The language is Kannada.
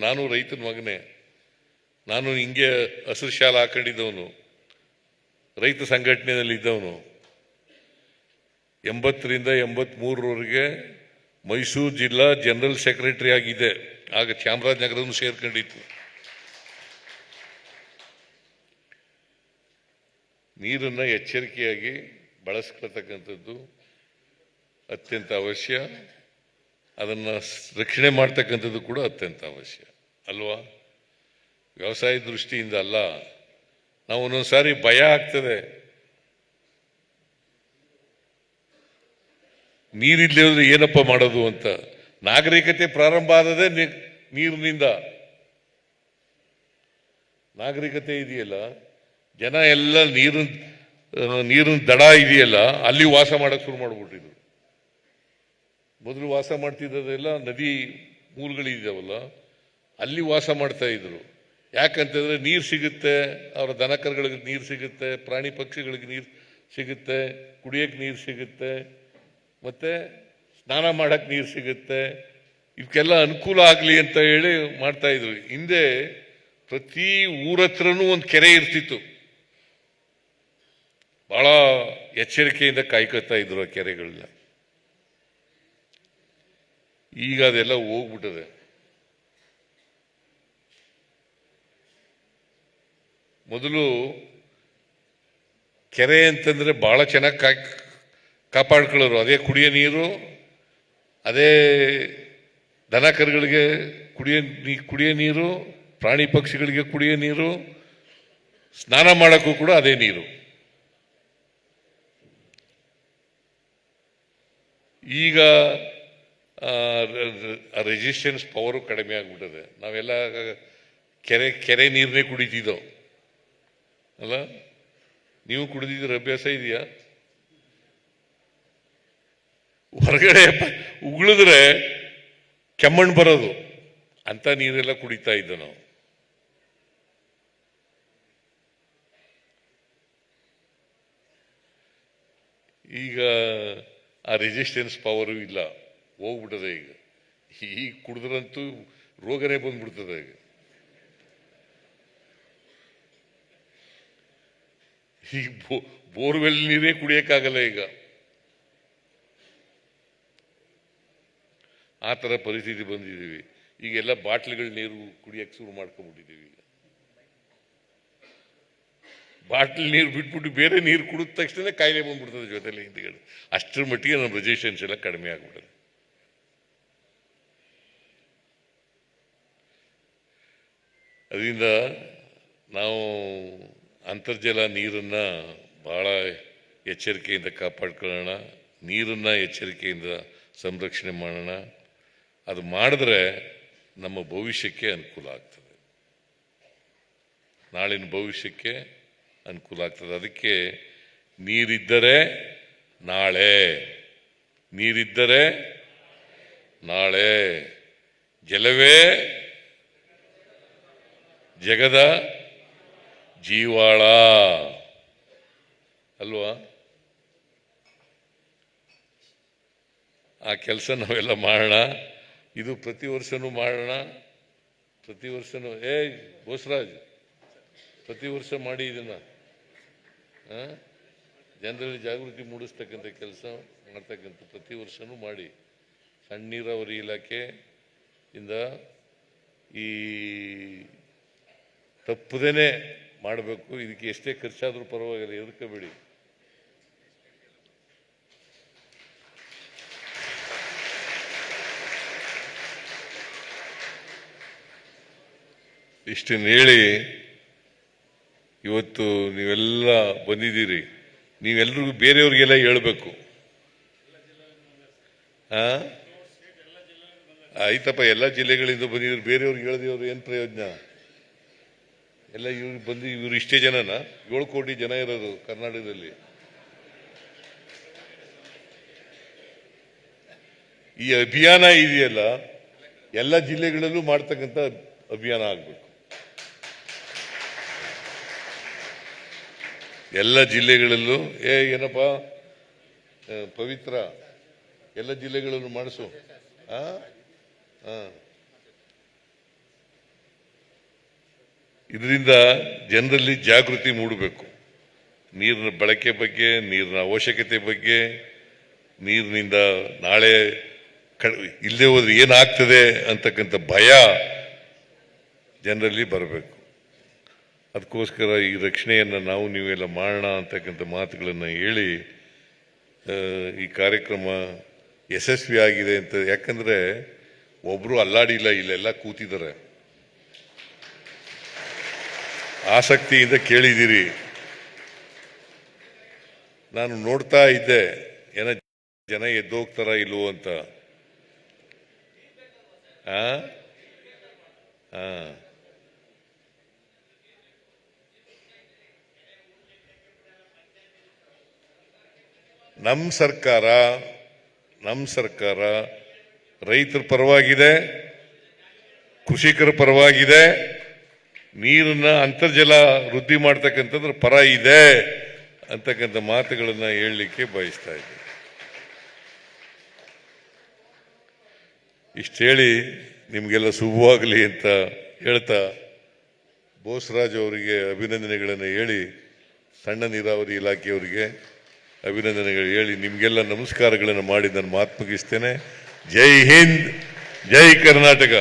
ನಾನು ರೈತನ ಮಗನೇ. ನಾನು ಹಿಂಗೆ ಹಸಿರು ಶಾಲ ಹಾಕೊಂಡಿದ್ದವನು. ರೈತ ಸಂಘಟನೆಯಲ್ಲಿ ಇದ್ದವನು. ಎಂಬತ್ತರಿಂದ ಎಂಬತ್ಮೂರರವರೆಗೆ ಮೈಸೂರು ಜಿಲ್ಲಾ ಜನರಲ್ ಸೆಕ್ರೆಟರಿ ಆಗಿದೆ. ಆಗ ಚಾಮರಾಜನಗರವನ್ನು ಸೇರ್ಕೊಂಡಿತ್ತು. ನೀರನ್ನು ಎಚ್ಚರಿಕೆಯಾಗಿ ಬಳಸ್ಕೊಳ್ತಕ್ಕಂಥದ್ದು ಅತ್ಯಂತ ಅವಶ್ಯ. ಅದನ್ನು ರಕ್ಷಣೆ ಮಾಡ್ತಕ್ಕಂಥದ್ದು ಕೂಡ ಅತ್ಯಂತ ಅವಶ್ಯ. ಅಲ್ವಾ? ವ್ಯವಸಾಯ ದೃಷ್ಟಿಯಿಂದ ಅಲ್ಲ. ನಾವು ಒಂದೊಂದು ಸಾರಿ ಭಯ ಆಗ್ತದೆ. ನೀರಿಲ್ಲದೆ ಹೋದ್ರೆ ಏನಪ್ಪ ಮಾಡೋದು ಅಂತ. ನಾಗರಿಕತೆ ಪ್ರಾರಂಭ ಆದದೆ ನೀರಿನಿಂದ. ನಾಗರಿಕತೆ ಇದೆಯಲ್ಲ? ಜನ ಎಲ್ಲ ನೀರಿನ ನೀರಿನ ದಡ ಇದೆಯಲ್ಲ, ಅಲ್ಲಿ ವಾಸ ಮಾಡಕ್ಕೆ ಶುರು ಮಾಡ್ಬಿಟ್ಟಿದ್ರು. ಮೊದಲು ವಾಸ ಮಾಡ್ತಿದ್ದದೆಲ್ಲ ನದಿ ಮೂಲಗಳಿದ್ದಾವಲ್ಲ ಅಲ್ಲಿ ವಾಸ ಮಾಡ್ತಾ ಇದ್ರು. ಯಾಕಂತಂದ್ರೆ ನೀರು ಸಿಗುತ್ತೆ, ಅವರ ದನಕರುಗಳಿಗೆ ನೀರು ಸಿಗುತ್ತೆ, ಪ್ರಾಣಿ ಪಕ್ಷಿಗಳಿಗೆ ನೀರು ಸಿಗುತ್ತೆ ಕುಡಿಯೋಕ್ಕೆ ನೀರು ಸಿಗುತ್ತೆ, ಮತ್ತೆ ಸ್ನಾನ ಮಾಡಕ್ಕೆ ನೀರು ಸಿಗುತ್ತೆ. ಇವಕ್ಕೆಲ್ಲ ಅನುಕೂಲ ಆಗಲಿ ಅಂತ ಹೇಳಿ ಮಾಡ್ತಾ ಇದ್ರು. ಹಿಂದೆ ಪ್ರತಿ ಊರ ಹತ್ರನೂ ಒಂದು ಕೆರೆ ಇರ್ತಿತ್ತು. ಬಹಳ ಎಚ್ಚರಿಕೆಯಿಂದ ಕಾಯ್ಕೊತಾ ಇದ್ರು ಆ ಕೆರೆಗಳನ್ನ ಈಗ ಅದೆಲ್ಲ ಹೋಗ್ಬಿಟ್ಟದೆ. ಮೊದಲು ಕೆರೆ ಅಂತಂದರೆ ಭಾಳ ಚೆನ್ನಾಗಿ ಕಾ ಕಾಪಾಡ್ಕೊಳ್ಳೋರು. ಅದೇ ಕುಡಿಯೋ ನೀರು, ಅದೇ ದನ ಕರುಗಳಿಗೆ ಕುಡಿಯೋ ನೀ, ಕುಡಿಯೋ ನೀರು, ಪ್ರಾಣಿ ಪಕ್ಷಿಗಳಿಗೆ ಕುಡಿಯೋ ನೀರು, ಸ್ನಾನ ಮಾಡೋಕ್ಕೂ ಕೂಡ ಅದೇ ನೀರು. ಈಗ ರೆಜಿಸ್ಟೆನ್ಸ್ ಪವರು ಕಡಿಮೆ ಆಗಿಬಿಟ್ಟಿದೆ. ನಾವೆಲ್ಲ, ಕೆರೆ ಕೆರೆ ನೀರನ್ನೇ ಕುಡಿತಿದ್ದೋ. ಅಲ್ಲ? ನೀವು ಕುಡಿದಿದ್ರ ಅಭ್ಯಾಸ ಇದೆಯಾ? ಹೊರಗಡೆ ಉಗುಳಿದ್ರೆ ಕೆಮ್ಮಣ್ಣು ಬರೋದು ಅಂತ ನೀರೆಲ್ಲ ಕುಡಿತಾ ಇದ್ದ ನಾವು. ಈಗ ಆ ರೆಸಿಸ್ಟೆನ್ಸ್ ಪವರು ಇಲ್ಲ. ಹೋಗ್ಬಿಟ್ಟದೆ ಈಗ. ಈಗ ಕುಡಿದ್ರಂತೂ ರೋಗನೇ ಬಂದ್ಬಿಡ್ತದೆ ಈಗ. ಈಗ ಬೋ- ಬೋರ್ವೆಲ್ ನೀರೇ ಕುಡಿಯೋಕ್ಕಾಗಲ್ಲ ಈಗ. ಆ ಥರ ಪರಿಸ್ಥಿತಿ ಬಂದಿದ್ದೀವಿ. ಈಗೆಲ್ಲ ಬಾಟ್ಲಿಗಳ ನೀರು ಕುಡಿಯಕ್ಕೆ ಶುರು ಮಾಡ್ಕೊಂಡ್ಬಿಟ್ಟಿದ್ದೀವಿ ಈಗ. ಬಾಟ್ಲಿ ನೀರು ಬಿಟ್ಬಿಟ್ಟು ಬೇರೆ ನೀರು ಕುಡಿದ ತಕ್ಷಣ ಕಾಯಿಲೆ ಬಂದ್ಬಿಡ್ತದೆ ಜೊತೆಲಿ ಹಿಂದ್ಗಡೆ. ಅಷ್ಟರ ಮಟ್ಟಿಗೆ ನಮ್ಮ ರೆಜಿಸ್ಟೆನ್ಸ್ ಎಲ್ಲ ಕಡಿಮೆ ಆಗ್ಬಿಡೋದು ಅದರಿಂದ ನಾವು ಅಂತರ್ಜಲ ನೀರನ್ನು ಭಾಳ ಎಚ್ಚರಿಕೆಯಿಂದ ಕಾಪಾಡ್ಕೊಳ್ಳೋಣ. ನೀರನ್ನು ಎಚ್ಚರಿಕೆಯಿಂದ ಸಂರಕ್ಷಣೆ ಮಾಡೋಣ. ಅದು ಮಾಡಿದ್ರೆ ನಮ್ಮ ಭವಿಷ್ಯಕ್ಕೆ ಅನುಕೂಲ ಆಗ್ತದೆ. ನಾಳಿನ ಭವಿಷ್ಯಕ್ಕೆ ಅನುಕೂಲ ಆಗ್ತದೆ. ಅದಕ್ಕೆ ನೀರಿದ್ದರೆ ನಾಳೆ. ನೀರಿದ್ದರೆ ನಾಳೆ. ಜಲವೇ ಜಗದ ಜೀವಾಳ. ಅಲ್ವಾ? ಆ ಕೆಲಸ ನಾವೆಲ್ಲ ಮಾಡೋಣ. ಇದು ಪ್ರತಿ ವರ್ಷನೂ ಮಾಡೋಣ. ಪ್ರತಿ ವರ್ಷನೂ, ಏ, ಬೋಸರಾಜ್, ಪ್ರತಿ ವರ್ಷ ಮಾಡಿ ಇದನ್ನು? ಜನರಲ್ಲಿ ಜಾಗೃತಿ ಮೂಡಿಸ್ತಕ್ಕಂಥ ಕೆಲಸ ಮಾಡ್ತಕ್ಕಂಥ ಪ್ರತಿ ವರ್ಷನೂ ಮಾಡಿ. ಸಣ್ಣ ನೀರಾವರಿ ಇಲಾಖೆ ಇಂದ ಈ ತಪ್ಪದೇನೆ ಮಾಡಬೇಕು, ಇದಕ್ಕೆ ಎಷ್ಟೇ ಖರ್ಚಾದರೂ ಪರವಾಗಿಲ್ಲ ಎದುರ್ಕೋಬೇಡಿ ಇಷ್ಟನ್ನು ಹೇಳಿ, ಇವತ್ತು ನೀವೆಲ್ಲ ಬಂದಿದ್ದೀರಿ. ನೀವೆಲ್ರಿಗೂ ಬೇರೆಯವ್ರಿಗೆಲ್ಲ ಹೇಳಬೇಕು. ಆ? ಆಯ್ತಪ್ಪ, ಎಲ್ಲ ಜಿಲ್ಲೆಗಳಿಂದ ಬಂದಿದ್ರು ಬೇರೆಯವ್ರಿಗೆ ಹೇಳಿದವ್ರು ಏನು ಪ್ರಯೋಜನ? ಎಲ್ಲ ಇವ್ರಿಗೆ ಬಂದು ಇವರು ಇಷ್ಟೇ ಜನನ? ಏಳು ಕೋಟಿ ಜನ ಇರೋದು ಕರ್ನಾಟಕದಲ್ಲಿ. ಈ ಅಭಿಯಾನ ಇದೆಯಲ್ಲ, ಎಲ್ಲ ಜಿಲ್ಲೆಗಳಲ್ಲೂ ಮಾಡ್ತಕ್ಕಂಥ ಅಭಿಯಾನ ಆಗಬೇಕು. ಎಲ್ಲ ಜಿಲ್ಲೆಗಳಲ್ಲೂ, ಏ, ಏನಪ್ಪ? ಪವಿತ್ರ, ಎಲ್ಲ ಜಿಲ್ಲೆಗಳಲ್ಲೂ ಮಾಡಿಸು. ಹಾಂ ಆ. ಇದರಿಂದ ಜನರಲ್ಲಿ ಜಾಗೃತಿ ಮೂಡಬೇಕು. ನೀರಿನ ಬಳಕೆ ಬಗ್ಗೆ, ನೀರಿನ ಅವಶ್ಯಕತೆ ಬಗ್ಗೆ, ನೀರಿನಿಂದ ನಾಳೆ ಇಲ್ಲದೆ ಹೋದ್ರೆ ಏನಾಗ್ತದೆ ಅಂತಕ್ಕಂಥ ಭಯ ಜನರಲ್ಲಿ ಬರಬೇಕು. ಅದಕ್ಕೋಸ್ಕರ ಈ ರಕ್ಷಣೆಯನ್ನು ನಾವು ನೀವೆಲ್ಲ ಮಾಡೋಣ ಅಂತಕ್ಕಂಥ ಮಾತುಗಳನ್ನು ಹೇಳಿ ಈ ಕಾರ್ಯಕ್ರಮ ಯಶಸ್ವಿ ಆಗಿದೆ ಅಂತ. ಯಾಕಂದರೆ ಒಬ್ಬರು ಅಲ್ಲಾಡಿಲ್ಲ ಇಲ್ಲೆಲ್ಲ ಕೂತಿದ್ದಾರೆ. ಆಸಕ್ತಿಯಿಂದ ಕೇಳಿದ್ದೀರಿ. ನಾನು ನೋಡ್ತಾ ಇದ್ದೆ, ಏನ ಜನ ಎದ್ದೋಗ್ತಾರ ಇಲ್ವೋ ಅಂತ. ನಮ್ಮ ಸರ್ಕಾರ ನಮ್ಮ ಸರ್ಕಾರ ರೈತರ ಪರವಾಗಿದೆ, ಕೃಷಿಕರ ಪರವಾಗಿದೆ. ನೀರನ್ನ ಅಂತರ್ಜಲ ವೃದ್ಧಿ ಮಾಡ್ತಕ್ಕಂಥದ್ರ ಪರ ಇದೆ ಅಂತಕ್ಕಂಥ ಮಾತುಗಳನ್ನ ಹೇಳಲಿಕ್ಕೆ ಬಯಸ್ತಾ ಇದ್ದೆ. ಇಷ್ಟು ಹೇಳಿ ನಿಮಗೆಲ್ಲ ಶುಭವಾಗಲಿ ಅಂತ ಹೇಳ್ತಾ ಬೋಸರಾಜ್ ಅವರಿಗೆ ಅಭಿನಂದನೆಗಳನ್ನು ಹೇಳಿ, ಸಣ್ಣ ನೀರಾವರಿ ಇಲಾಖೆಯವರಿಗೆ ಅಭಿನಂದನೆಗಳು ಹೇಳಿ ನಿಮಗೆಲ್ಲ ನಮಸ್ಕಾರಗಳನ್ನು ಮಾಡಿ ನಾನು ಮಾತು ಮುಗಿಸ್ತೇನೆ. ಜೈ ಹಿಂದ್, ಜೈ ಕರ್ನಾಟಕ.